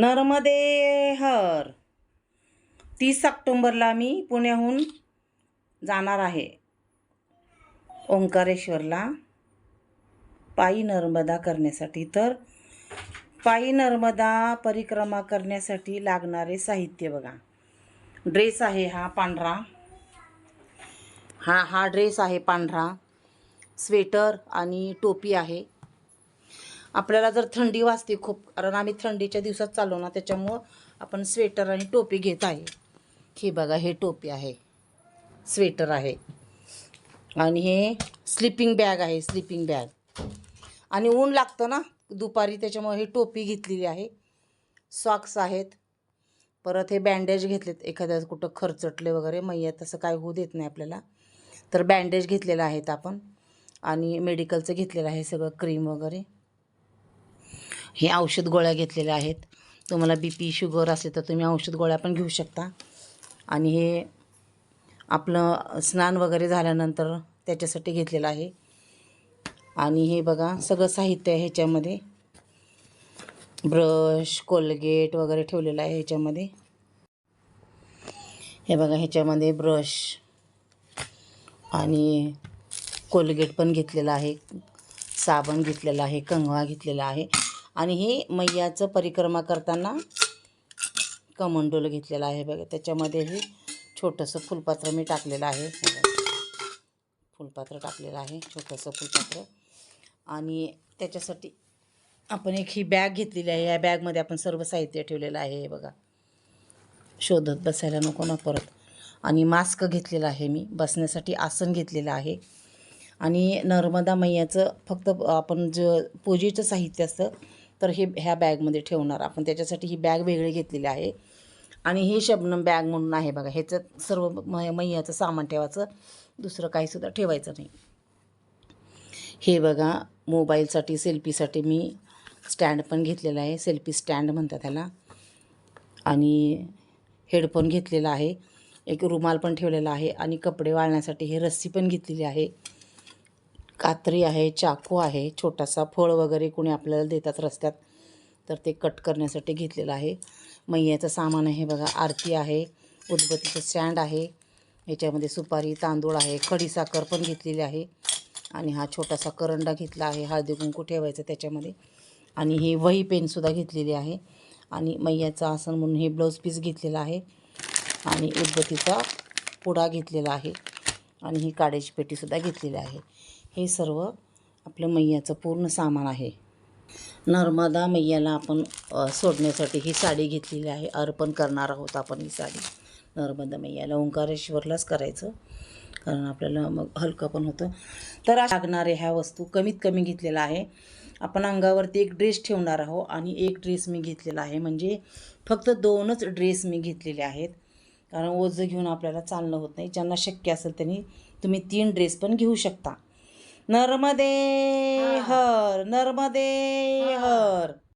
नर्मदे हर तीस ऑक्टोंबरला मी पुण्याहून जाणार आहे. ओंकारेश्वरला. पायी नर्मदा करण्यासाठी. तर पायी नर्मदा परिक्रमा करण्यासाठी लागणारे साहित्य बघा. ड्रेस आहे हा पांढरा. हा हा ड्रेस आहे पांढरा. स्वेटर आणि टोपी आहे. आपल्याला जर थंडी वाजते खूप कारण आम्ही थंडीच्या दिवसात चाललो ना त्याच्यामुळं आपण स्वेटर आणि टोपी घेत आहे. हे बघा हे टोपी आहे. स्वेटर आहे. आणि हे स्लिपिंग बॅग आहे स्लिपिंग बॅग. आणि ऊन लागतं ना दुपारी त्याच्यामुळे हे टोपी घेतलेली आहे. सॉक्स आहेत. परत हे बँडेज घेतलेत एखाद्या कुठं खरचटले वगैरे मैयात तसं काय होऊ देत नाही आपल्याला. तर बँडेज घेतलेलं आहेत आपण. आणि मेडिकलचं घेतलेलं आहे सगळं क्रीम वगैरे. हे औषध गोळ्या घेतलेल्या आहेत. तुम्हाला बी पी शुगर असेल तर तुम्ही औषध गोळ्या पण घेऊ शकता. आणि हे आपलं स्नान वगैरे झाल्यानंतर त्याच्यासाठी घेतलेलं आहे. आणि हे बघा सगळं साहित्य आहे ह्याच्यामध्ये. ब्रश कोलगेट वगैरे ठेवलेलं आहे ह्याच्यामध्ये. हे बघा ह्याच्यामध्ये ब्रश आणि कोलगेट पण घेतलेलं आहे. साबण घेतलेला आहे कंगवा घेतलेला आहे. आणि हे मैयाचं परिक्रमा करताना कमंडोल घेतलेलं आहे बघा. त्याच्यामध्ये हे छोटंसं फुलपात्र मी टाकलेलं आहे. फुलपात्र टाकलेलं आहे छोटंसं फुलपात्र. आणि त्याच्यासाठी आपण एक ही बॅग घेतलेली आहे. या बॅगमध्ये आपण सर्व साहित्य ठेवलेलं आहे हे बघा. शोधत बसायला नको ना परत. आणि मास्क घेतलेला आहे मी. बसण्यासाठी आसन घेतलेलं आहे. आणि नर्मदा मैयाचं फक्त आपण जे पूजेचं साहित्य असतं तर हे ह्या बॅगमध्ये ठेवणार. आपण त्याच्यासाठी ही बॅग वेगळी घेतलेली आहे. आणि ही शबनम बॅग म्हणून आहे बघा. ह्याचं सर्व मै मैयाचं सामान ठेवायचं. दुसरं काहीसुद्धा ठेवायचं नाही. हे बघा. मोबाईलसाठी सेल्फीसाठी मी स्टँड पण घेतलेला आहे. सेल्फी स्टँड म्हणतात त्याला आणि हेडफोन घेतलेला आहे. एक रुमाल पण ठेवलेला आहे. आणि कपडे वाळण्यासाठी हे रस्सी पण घेतलेली आहे. कात्री आहे चाकू आहे छोटासा फळ वगैरे कोणी आपल्याला देतात रस्त्यात तर ते कट करण्यासाठी घेतलेलं आहे. मैयाचं सामान आहे बघा आरती आहे उदबत्तीचं स्टँड आहे याच्यामध्ये सुपारी तांदूळ आहे खडीसाखर पण घेतलेली आहे आणि हा छोटासा करंडा घेतला आहे हळदी कुंकू ठेवायचं त्याच्यामध्ये आणि ही वही पेनसुद्धा घेतलेली आहे आणि मैयाचं आसन म्हणून हे ब्लाऊज पीस घेतलेलं आहे आणि उदबत्तीचा पुडा घेतलेला आहे आणि ही काड्याची पेटीसुद्धा घेतलेली आहे. हे सर्व आपलं मैयाचं पूर्ण सामान आहे. नर्मदा मैयाला आपण सोडण्यासाठी ही साडी घेतलेली आहे. अर्पण करणार आहोत आपण ही साडी. नर्मदा मैयाला ओंकारेश्वरलाच करायचं. कारण आपल्याला मग हलकं पण होतं. तर लागणारे ह्या वस्तू कमीत कमी घेतलेल्या आहे. आपण अंगावरती एक ड्रेस ठेवणार आहोत आणि एक ड्रेस मी घेतलेला आहे. म्हणजे फक्त दोनच ड्रेस मी घेतलेले आहेत. कारण ओझं घेऊन आपल्याला चालणं होत नाही. ज्यांना शक्य असेल त्यांनी तुम्ही तीन ड्रेस पण घेऊ शकता. नर्मदे हर नर्मदे हर.